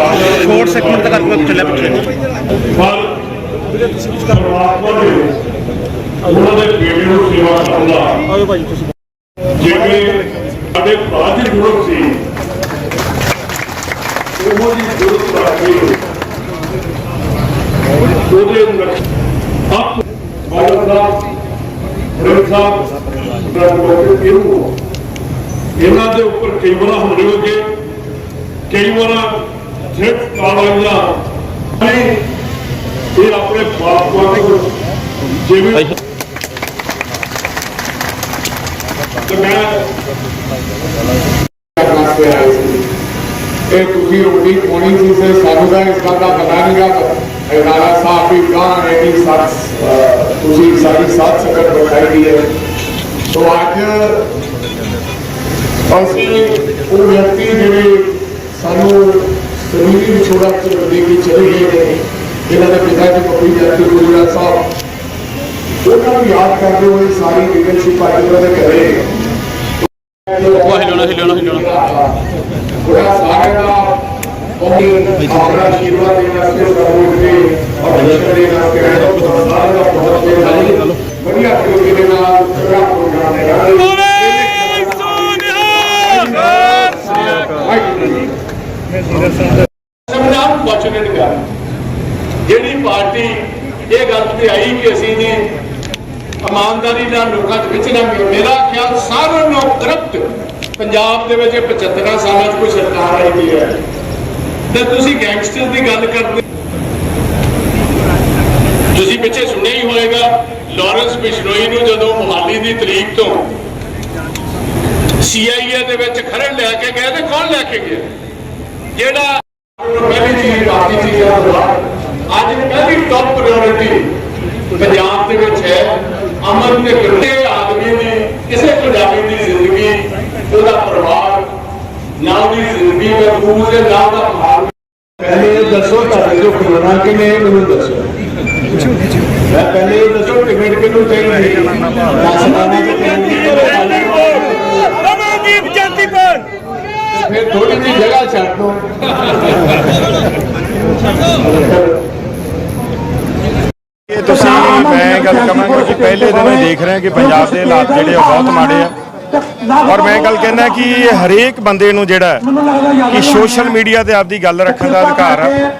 ਛੋਟ ਸੈਕਟਰ ਤੱਕ ਆਪਾਂ ਚੱਲਿਆ ਪਿੱਛੇ ਪਰ ਪਰਮਾਤਮਾ ਨੇ ਉਹਨਾਂ ਦੇ ਬੇਟੇ ਨੂੰ ਸੇਵਾ ਕਰਨ ਦਾ ਆਓ ਭਾਈ ਤੁਸੀਂ ਜਿਵੇਂ ਸਾਡੇ ਭਰਾ ਦੀ ਜ਼ਰੂਰਤ ਸੀ ਉਹ ਦੀ ਜ਼ਰੂਰਤ ਆ ਗਈ ਉਹਦੇ ਨਕਸ਼ ਆਪ ਬਾਬਾ ਸਾਹਿਬ ਰਵੀ ਸਾਹਿਬ ਡਾਕਟਰ ਇਹਨੂੰ ਇਹਨਾਂ ਦੇ ਉੱਪਰ ਕਈ ਵਾਰ ਹਮਲੇ ਹੋ ਗਏ ਕਈ ਵਾਰ ਥ੍ਰੈਟ ਕਾਲਾਂ ਨਹੀਂ ਇਹ ਆਪਣੇ ਬਾਪ ਨੂੰ ਜਿਵੇਂ ਤੇ ਮੈਂ ਵਾਸਤੇ ਆਏ ਸੀ ਇਹ ਤੁਸੀਂ ਰੋਟੀ ਪਾਣੀ ਸੀ ਸੇ ਸਾਨੂੰ ਦਾ ਇਸ ਗੱਲ ਦਾ ਪਤਾ ਨਹੀਂਗਾ ਰਾਣਾ ਸਾਹਿਬ ਵੀ ਗਾਂ ਨੇ ਕਿ ਸੱਚ ਅਹ, ਤੁਸੀਂ ਸਾਡੀ ਸਾਥ ਸਕਤ ਬਖਾਈ ਦੀ ਹੈ ਸੋ ਅੱਜ ਅਸੀਂ ਉਹ ਵਿਅਕਤੀ ਜਿਹੜੇ ਸਾਨੂੰ ਸਰੀਰੀ ਵਿਛੋੜਾ ਚ ਦੇ ਕੇ ਚਲੇ ਗਏ ਨੇ ਇਹਨਾਂ ਦੇ ਪਿਤਾ ਜੀ ਪੱਪੀ ਜੱਤੀ ਗੁਜਰਾ ਸਾਹਿਬ ਉਹਨਾਂ ਨੂੰ ਯਾਦ ਕਰਦੇ ਹੋਏ ਸਾਰੀ ਲੀਡਰਸ਼ਿਪ ਅੱਜ ਉਹਨਾਂ ਦੇ ਘਰੇ ਉਹ ਹਿਲਾਉਣਾ ਹਿਲਾਉਣਾ ਹਿਲਾਉਣਾ ਬੜਾ ਸਾਰਿਆਂ ਜਿਹੜੀ ਪਾਰਟੀ ਇਹ ਗੱਲ ਤੇ ਆਈ ਕਿ ਅਸੀਂ ਨੇ ਇਮਾਨਦਾਰੀ ਨਾਲ ਲੋਕਾਂ ਦੇ ਵਿੱਚ ਨਾ ਮੇਰਾ ਖਿਆਲ ਸਾਰਿਆਂ ਨੂੰ ਕਰਪਟ ਪੰਜਾਬ ਦੇ ਵਿੱਚ ਇਹ 75 ਸਾਲਾਂ 'ਚ ਕੋਈ ਸਰਕਾਰ ਆਈ ਹੈ। ਤੇ ਤੁਸੀਂ ਗੈਂਗਸਟਰ ਦੀ ਗੱਲ ਕਰਦੇ ਤੁਸੀਂ ਪਿੱਛੇ ਸੁਣਿਆ ਹੀ ਹੋਵੇਗਾ ਲਾਰੈਂਸ ਬਿਸ਼ਨੋਈ ਨੂੰ ਜਦੋਂ ਮੁਹਾਲੀ ਦੀ ਤਰੀਕ ਤੋਂ ਸੀਆਈਏ ਦੇ ਵਿੱਚ ਖੜਨ ਲੈ ਕੇ ਗਏ ਤੇ ਕੌਣ ਲੈ ਕੇ ਗਿਆ? ਜਿਹੜਾ ਪਹਿਲੀ ਚੀਜ਼ ਬਾਕੀ ਚੀਜ਼ਾਂ ਤੋਂ ਅੱਜ ਪਹਿਲੀ ਟੌਪ ਪ੍ਰਾਇੋਰਟੀ ਪੰਜਾਬ ਦੇ ਵਿੱਚ ਹੈ। ਅਮਨ ਤੇ ਗੁਰਦੇ ਆਦਮੀ ਦੀ ਕਿਸੇ ਪੰਜਾਬੀ ਦੀ ਜ਼ਿੰਦਗੀ, ਉਹਦਾ ਪਰਿਵਾਰ, ਨਾ ਉਹਦੀ ਜ਼ਿੰਦਗੀ ਮਹਿਫੂਜ਼ ਹੈ ਨਾ ਉਹਦਾ ਮਾਲ ਪਹਿਲੇ ਇਹ ਦੱਸੋ ਤੁਹਾਡੇ ਜੋ ਖਲੋਣਾ ਕਿਨੇ ਮੈਨੂੰ ਦੱਸੋ। ਮੈਂ ਪਹਿਲੇ ਇਹ ਦੱਸੋ ਟਿਕਟ ਕਿਹਨੂੰ ਚਾਹੀਦੀ ਦਸ ਦਾਣਾ ਤੇ ਰਮਨਦੀਪ ਜੰਤੀਪੁਰ। ਫਿਰ ਥੋੜੀ ਜਿਹੀ ਜਗ੍ਹਾ ਛੱਡ ਦੋ ਗੱਲ ਕਰਾਂਗਾ ਕਿ ਪਹਿਲੇ ਦਿਨ ਹੀ ਦੇਖ ਰਹੇ ਹਾਂ ਕਿ ਪੰਜਾਬ ਦੇ ਹਾਲਾਤ ਜਿਹੜੇ ਆ ਬਹੁਤ ਮਾੜੇ ਆ। ਔਰ ਮੈਂ ਗੱਲ ਕਹਿਣਾ ਕਿ ਹਰੇਕ ਬੰਦੇ ਨੂੰ ਜਿਹੜਾ ਕਿ ਸੋਸ਼ਲ ਮੀਡੀਆ ਤੇ ਆਪਦੀ ਗੱਲ ਰੱਖਣ ਦਾ ਅਧਿਕਾਰ ਆ।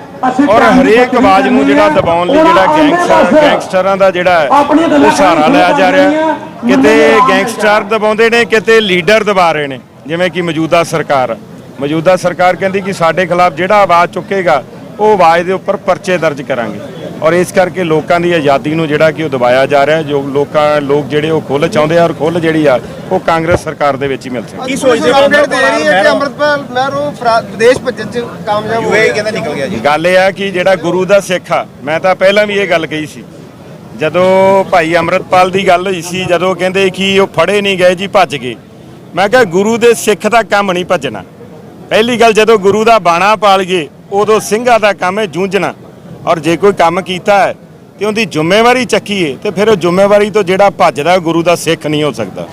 ਔਰ ਹਰੇਕ ਆਵਾਜ਼ ਨੂੰ ਜਿਹੜਾ ਦਬਾਉਣ ਲਈ ਜਿਹੜਾ ਗੈਂਗਸਟਰ ਗੈਂਗਸਟਰਾਂ ਦਾ ਜਿਹੜਾ ਉਹ ਸਹਾਰਾ ਲਿਆ ਜਾ ਰਿਹਾ ਕਿਤੇ ਗੈਂਗਸਟਰ ਦਬਾਉਂਦੇ ਨੇ, ਕਿਤੇ ਲੀਡਰ ਦਬਾ ਰਹੇ ਨੇ, ਜਿਵੇਂ ਕਿ ਮੌਜੂਦਾ ਸਰਕਾਰ। ਮੌਜੂਦਾ ਸਰਕਾਰ ਕਹਿੰਦੀ ਕਿ ਸਾਡੇ ਖਿਲਾਫ ਜਿਹੜਾ ਆਵਾਜ਼ ਚੁੱਕੇਗਾ, ਉਹ ਆਵਾਜ਼ ਦੇ ਉੱਪਰ ਪਰਚੇ ਦਰਜ ਕਰਾਂਗੇ। ਔਰ ਇਸ ਕਰਕੇ ਲੋਕਾਂ ਦੀ ਆਜ਼ਾਦੀ ਨੂੰ ਜਿਹੜਾ ਕਿ ਉਹ ਦਬਾਇਆ ਜਾ ਰਿਹਾ। ਜੋ ਲੋਕਾਂ ਲੋਕ ਜਿਹੜੇ ਉਹ ਖੁੱਲ੍ਹ ਚਾਹੁੰਦੇ ਆ ਔਰ ਖੁੱਲ੍ਹ ਜਿਹੜੀ ਆ ਉਹ ਕਾਂਗਰਸ ਸਰਕਾਰ ਦੇ ਵਿੱਚ ਹੀ ਮਿਲ ਸਕਦੀ ਕੀ ਸੋਚਦੇ ਹੋ? ਕਿ ਅੰਮ੍ਰਿਤਪਾਲ ਮਹਿਰੋ ਵਿਦੇਸ਼ ਭੱਜਣ ਚ ਕਾਮਯਾਬ ਹੋ ਗਿਆ। ਕਹਿੰਦਾ ਨਿਕਲ ਗਿਆ ਜੀ। ਗੱਲ ਇਹ ਆ ਕਿ ਜਿਹੜਾ ਗੁਰੂ ਦਾ ਸਿੱਖ ਆ ਮੈਂ ਤਾਂ ਪਹਿਲਾਂ ਵੀ ਇਹ ਗੱਲ ਕਹੀ ਸੀ। ਜਦੋਂ ਭਾਈ ਅੰਮ੍ਰਿਤਪਾਲ ਦੀ ਗੱਲ ਹੋਈ ਸੀ ਜਦੋਂ ਕਹਿੰਦੇ ਕਿ ਉਹ ਫੜੇ ਨਹੀਂ ਗਏ ਜੀ ਭੱਜ ਗਏ। ਮੈਂ ਕਿਹਾ ਗੁਰੂ ਦੇ ਸਿੱਖ ਦਾ ਕੰਮ ਨਹੀਂ ਭੱਜਣਾ। ਪਹਿਲੀ ਗੱਲ ਜਦੋਂ ਗੁਰੂ ਦਾ ਬਾਣਾ ਪਾਲ ਗਏ ਉਦੋਂ ਸਿੰਘਾਂ ਦਾ ਕੰਮ ਹੈ ਜੂਝਣਾ। ਔਰ ਜੇ ਕੋਈ ਕੰਮ ਕੀਤਾ ਹੈ ਤੇ ਉਹਦੀ ਜ਼ਿੰਮੇਵਾਰੀ ਚੱਕੀਏ, ਤੇ ਫਿਰ ਉਹ ਜ਼ਿੰਮੇਵਾਰੀ ਤੋਂ ਜਿਹੜਾ ਭੱਜਦਾ ਗੁਰੂ ਦਾ ਸਿੱਖ ਨਹੀਂ ਹੋ ਸਕਦਾ।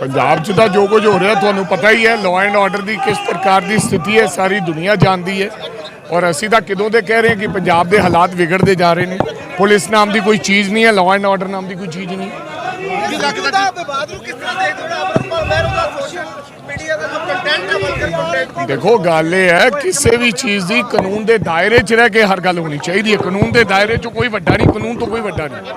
ਪੰਜਾਬ 'ਚ ਤਾਂ ਜੋ ਕੁਝ ਹੋ ਰਿਹਾ, ਤੁਹਾਨੂੰ ਪਤਾ ਹੀ ਹੈ ਲਾਅ ਐਂਡ ਆਰਡਰ ਦੀ ਕਿਸ ਪ੍ਰਕਾਰ ਦੀ ਸਥਿਤੀ ਹੈ, ਸਾਰੀ ਦੁਨੀਆ ਜਾਣਦੀ ਹੈ। ਔਰ ਅਸੀਂ ਤਾਂ ਕਿਦੋਂ ਦੇ ਕਹਿ ਰਹੇ ਹਾਂ ਕਿ ਪੰਜਾਬ ਦੇ ਹਾਲਾਤ ਵਿਗੜਦੇ ਜਾ ਰਹੇ ਨੇ। ਪੁਲਿਸ ਨਾਮ ਦੀ ਕੋਈ ਚੀਜ਼ ਨਹੀਂ ਹੈ ਲਾਅ ਐਂਡ ਆਰਡਰ ਨਾਮ ਦੀ ਕੋਈ ਚੀਜ਼ ਨਹੀਂ। ਕੀ ਲੱਗਦਾ ਕਿ ਵਿਵਾਦ ਨੂੰ ਕਿਸ ਤਰ੍ਹਾਂ ਦੇਖਦੇ ਹੋ? ਅੰਮ੍ਰਿਤਪਾਲ ਮਹਿਰੋ ਦਾ ਸੋਸ਼ਲ ਮੀਡੀਆ ਦਾ ਜੋ ਕੰਟੈਂਟ ਹੈ ਵਲਗਰ ਕੰਟੈਂਟ ਦੇਖੋ ਗੱਲ ਇਹ ਹੈ ਕਿਸੇ ਵੀ ਚੀਜ਼ ਦੀ ਕਾਨੂੰਨ ਦੇ ਦਾਇਰੇ 'ਚ ਰਹਿ ਕੇ ਹਰ ਗੱਲ ਹੋਣੀ ਚਾਹੀਦੀ ਹੈ। ਕਾਨੂੰਨ ਦੇ ਦਾਇਰੇ 'ਚ ਕੋਈ ਵੱਡਾ ਨਹੀਂ ਕਾਨੂੰਨ ਤੋਂ ਕੋਈ ਵੱਡਾ ਨਹੀਂ।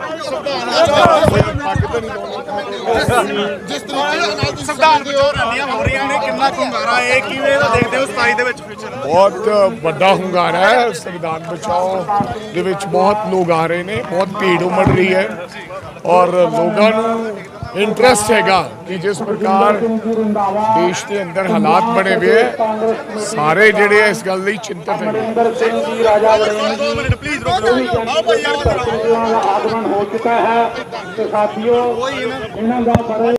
ਜਿਸ ਤਰੀਕੇ ਦੇ ਨਾਲ ਤੁਸੀਂ ਸੰਵਿਧਾਨ ਬਚਾਓ ਰੈਲੀਆਂ ਹੋ ਰਹੀਆਂ ਨੇ ਕਿੰਨਾ ਕੁੰਗਾਰਾ ਹੈ ਕਿਵੇਂ ਦਾ ਦੇਖਦੇ ਹੋ 27 ਦੇ ਵਿੱਚ ਫਿਊਚਰ ਬਹੁਤ ਵੱਡਾ ਹੁੰਗਾਰਾ ਹੈ ਸੰਵਿਧਾਨ ਬਚਾਓ ਦੇ ਵਿੱਚ ਬਹੁਤ ਲੋਕ ਆ ਰਹੇ ਨੇ ਬਹੁਤ ਭੀੜ ਉਮੜ ਰਹੀ ਹੈ। ਔਰ ਲੋਕਾਂ ਨੂੰ ਇੰਟਰਸਟ ਹੈਗਾ ਕਿ ਜਿਸ ਪ੍ਰਕਾਰ ਦੇਸ਼ ਦੇ ਅੰਦਰ ਹਾਲਾਤ ਬਣੇ ਹੋਏ ਹੈ ਸਾਰੇ ਜਿਹੜੇ ਆ ਇਸ ਗੱਲ ਲਈ ਚਿੰਤਤ ਹੈਗੇ ਪਲੀਜ਼ ਰੁਕ ਜਾਓ ਆਓ ਭਾਈ ਯਾਰ ਆਗਮਨ ਹੋ ਚੁੱਕਾ ਹੈ ਤੇ ਸਾਥੀਓ ਇਹਨਾਂ ਦਾ ਬੜੇ